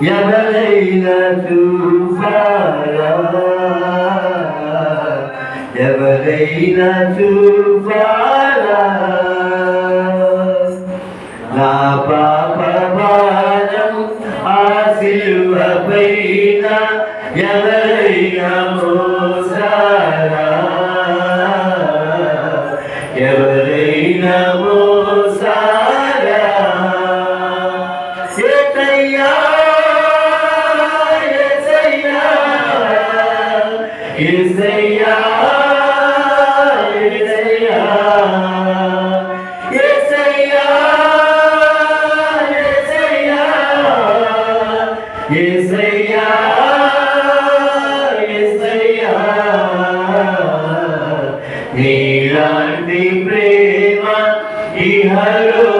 يا بليلة فعلا يا بليلة فعلا నా పాప బాణం ఆ సిలువ పైన మోసారా ఎవరైనా నీలాంటి ప్రేమ ఈ హలో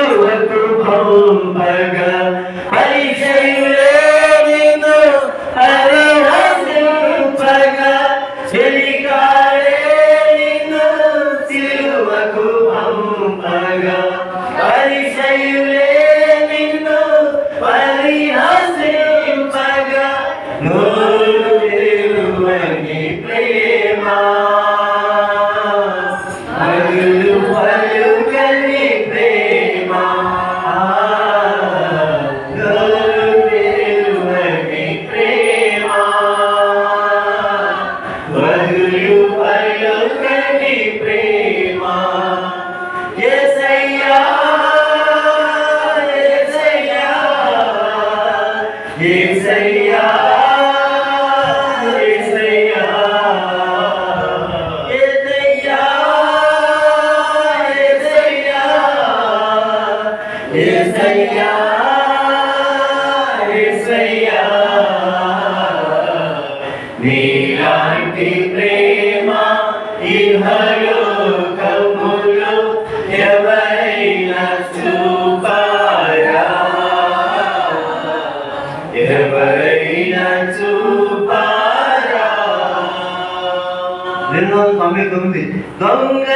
ప్రేమ. నీలాంటి ప్రేమ ఇహలోకములు ఎవరైనా చూపారా? ఎవరైనా చూపారా? రెండు వందల తొంభై తొమ్మిది దొంగ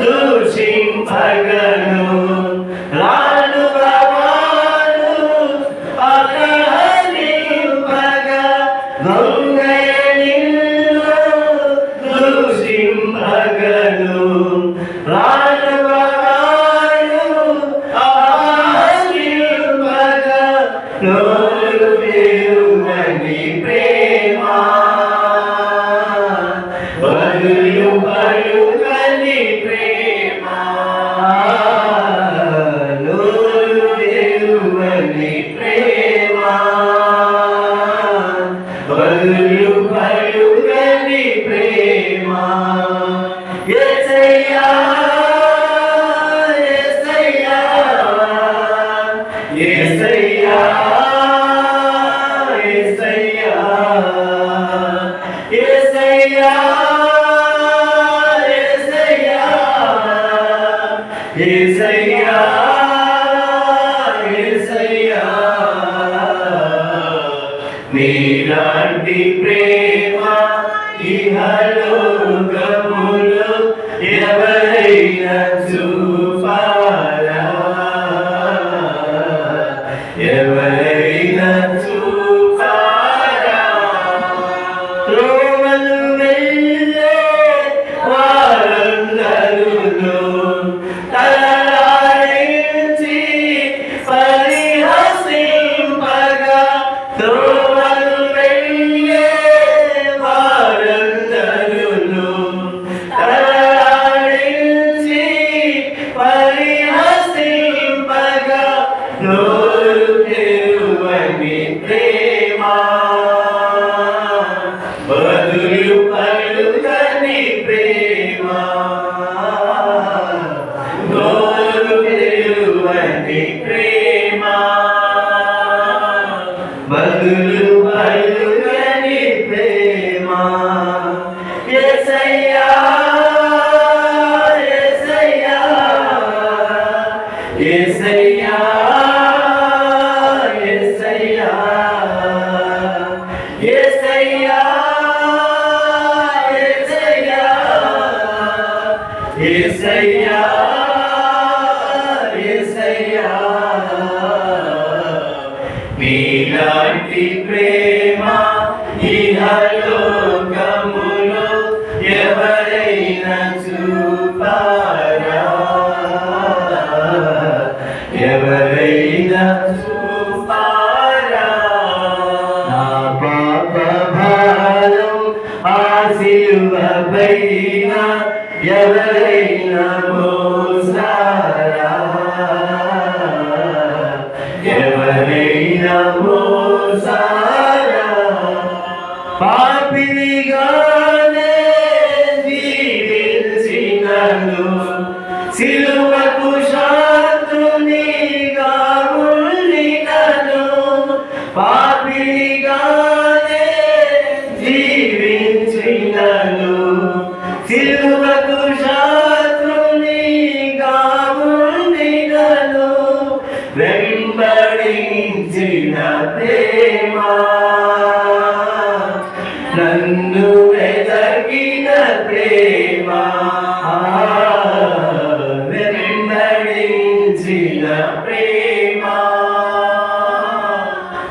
దూషింపగా Lord, నీలాంటి ప్రేమ ఇహలో గములు ఎవరైనా మీలాంటి ప్రేమ ఇహలోకములో ఎవరైనా చూపారా? ఎవరైనా చూపారా? నా పాప భారం ఆశీర్వ పైనా మోసారా పాపినిగానే జీవించినను. సిలువకు శాంతునిగా ఉండినను. పాపినిగానే వెంబడించిన ప్రేమా నన్ను వెతకిన ప్రేమా. వెంబడించిన ప్రేమా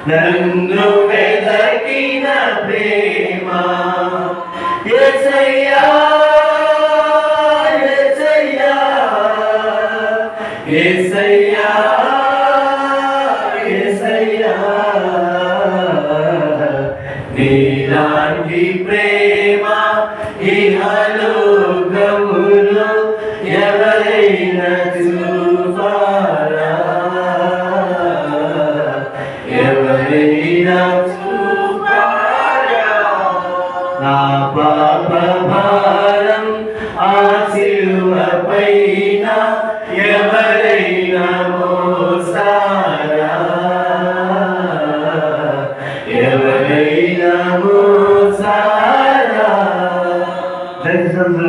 నన్ను వెతకిన ప్రేమ. ఎసయ్యా ఎసయ్యా ఎసయ్యా. భారం